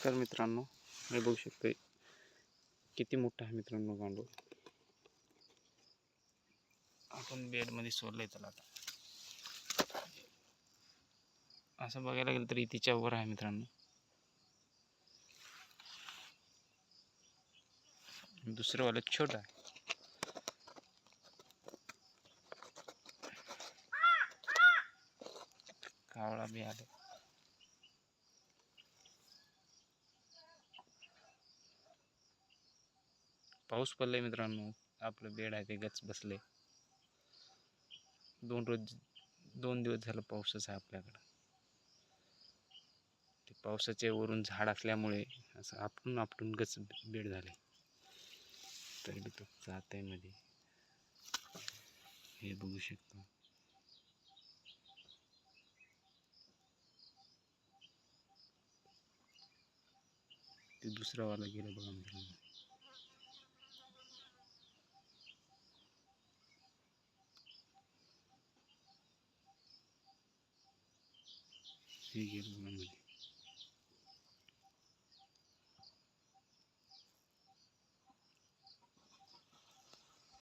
तर मित्रांनो हे बघू शकते किती मोठा आहे मित्रांनो गांडूळ आपण बेडमध्ये सोडलंय त्याला आता. असं बघायला गेलं तरी तिच्या वर आहे मित्रांनो. दुसरं वाला छोटा आहे. कावळा बी आले पाऊस पडलाय मित्रांनो. आपलं बेड आहे ते गच बसले दोन रोज दोन दिवस झालं पाऊसच आहे आपल्याकडं. ते पावसाचे वरून झाड असल्यामुळे असं आपटून आपटून गच बेड झाले. तरी मी तो जात आहे मध्ये. हे बघू शकतो. ते दुसरा वाला गेलं बघा मित्रांनो. हे गेलं बघा मध्ये